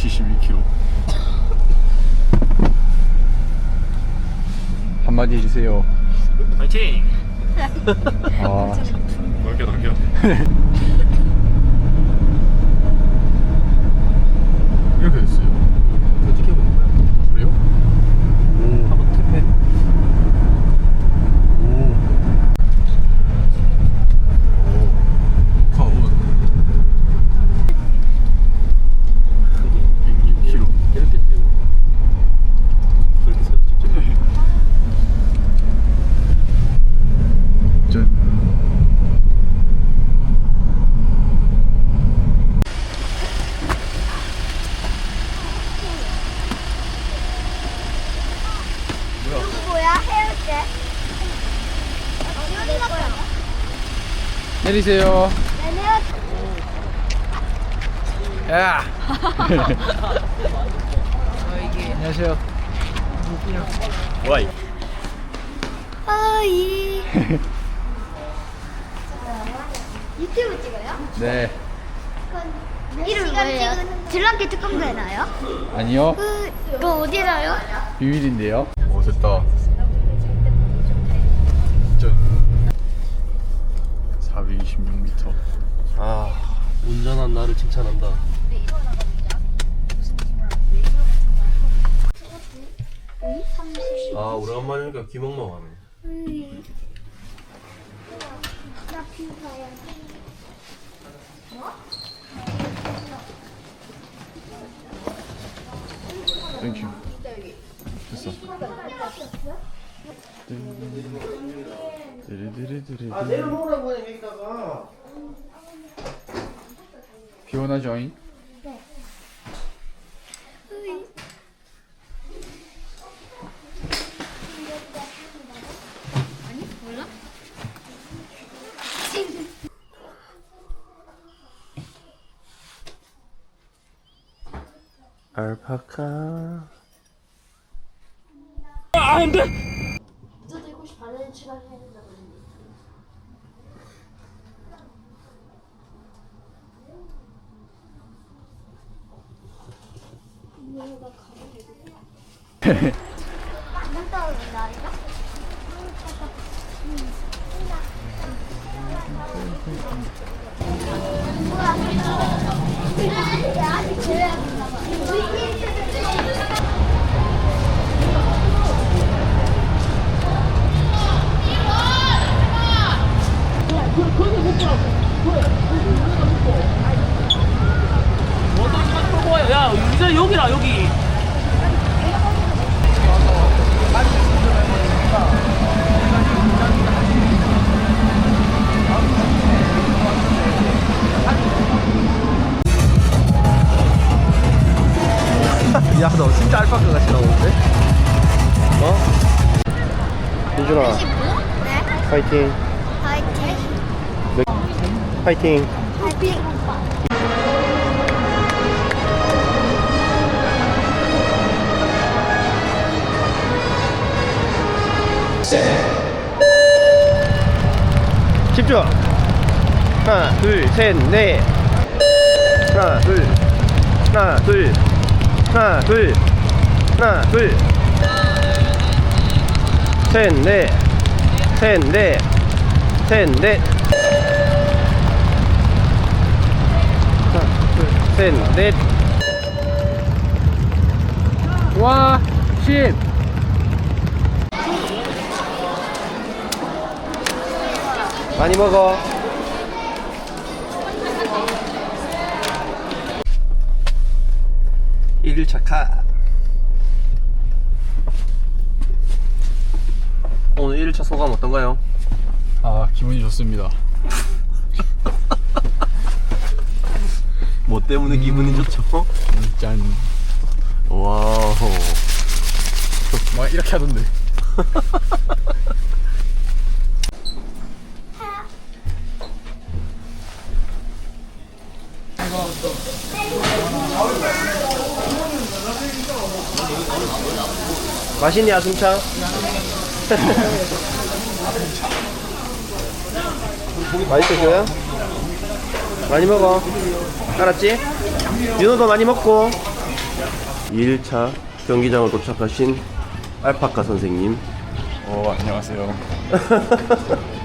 172kg. 한마디 해주세요. 파이팅! 아, 넘겨 넘겨 이렇게 됐어요. 어떻게 보는 거야? 그래요? 오, 한번 탭해 오. 오. 가온. 106kg. 이렇게 떼고 그렇게 사진 직접 전. 뭐야 헤어제? 내 거야. 내리세요. 내 헤어. 야. 안녕하세요. 와이 아이. 유튜브 찍어요? 네. 이름 뭐예요? 줄넘기 특공도 해놔요? 아니요. 그, 그거 어디에 놔요? 비밀인데요. 오 됐다. 짠. 426m. 아. 운전한 나를 칭찬한다. 아 오래간만이니까 귀멍멍하네. 나 피부야. 땡큐. 됐어. 아 내려놓으라고 해 여기다가 비 오나죠잉? 알파카 눈 떠오른다 이거? 야? 유자 여기라 여기 야 너 진짜 알파카 같이 나오는데? 어? 민준아 네? 파이팅 파이팅. 파이팅 파이팅. 집중 하나 둘셋넷 하나 둘 하나 둘 하나 둘. 하나 둘. 셋 넷. 셋 넷. 셋 넷. 하나 둘 셋 넷. 와, 10. 많이 먹어 일차 카 오늘 1차 소감 어떤가요? 아, 기분이 좋습니다. 뭐 때문에 기분이 좋죠? 음, 짠. 와우 막 이렇게 하던데. 맛있니 아승창? 맛있어 줘요? 많이 먹어 알았지? 윤호도 많이 먹고 2일차 경기장을 도착하신 알파카 선생님. 오 안녕하세요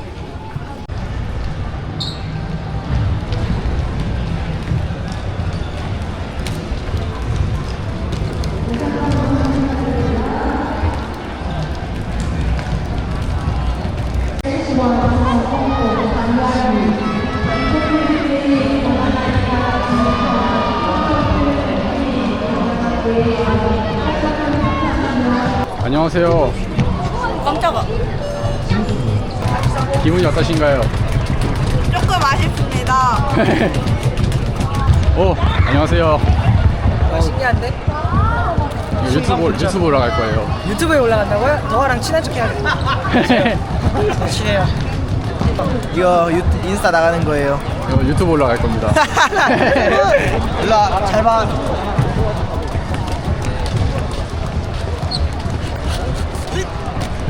안녕하세요 깜짝아. 기분이 어떠신가요? 조금 아쉽습니다. 오 안녕하세요 어, 신기한데? 유튜브 유튜브 올라갈 거예요 유튜브에 올라간다고요? 저랑 친한 척 해야겠다. 저 친해요. 이거 유, 인스타 나가는 거예요. 이거 유튜브 올라갈 겁니다 일로 와, 잘 봐.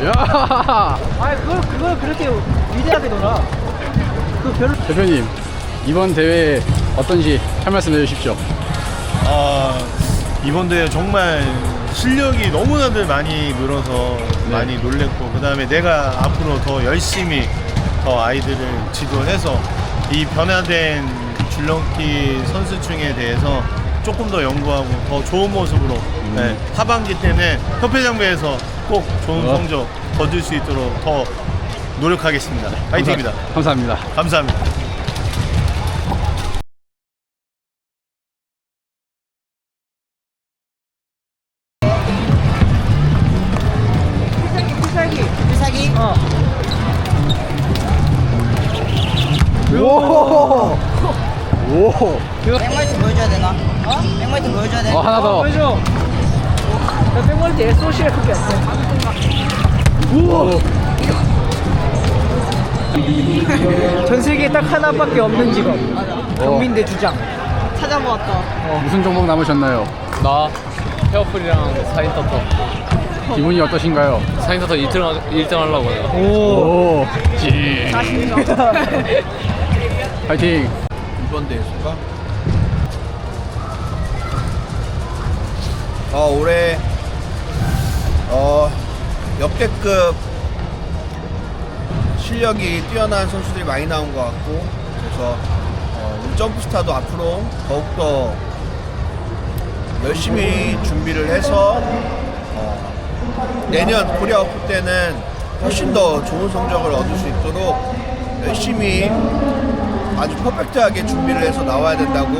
야 아, 그걸 그걸 그렇게 위대하게 놀아. 그 별로. 대표님 이번 대회 어떤지 한 말씀 해주십시오 아, 이번 대회 정말 실력이 너무나들 많이 늘어서 많이 놀랬고 그 다음에 내가 앞으로 더 열심히 더 아이들을 지도해서 이 변화된 줄넘기 선수층에 대해서 조금 더 연구하고 더 좋은 모습으로 네, 하반기 때는 협회장부에서 꼭 좋은 어. 성적 거둘 수 있도록 더 노력하겠습니다. 파이팅입니다. 감사합니다 감사합니다. 필살기. 필살기? 어. 오 백마이트 보여줘야 되나? 어? 백마이트 보여줘야 돼. 어, 하나 더. 보여줘. 오. 전 세계에 딱 하나밖에 없는 직업. 경민대 주장. 찾아보았다. 무슨 종목 남으셨나요? 나 헤어풀이랑 사인터터 기분이 어떠신가요? 사인터터 1등, 1등 하려고 해요 오 찡. 파이팅 이번 대회수가 어, 올해 어, 역대급 실력이 뛰어난 선수들이 많이 나온 것 같고 그래서 어, 우리 점프스타도 앞으로 더욱더 열심히 준비를 해서 어, 내년 코리아 오프 때는 훨씬 더 좋은 성적을 얻을 수 있도록 열심히 아주 퍼펙트하게 준비를 해서 나와야 된다고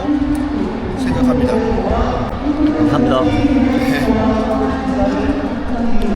생각합니다. 감사합니다. 네. Thank you.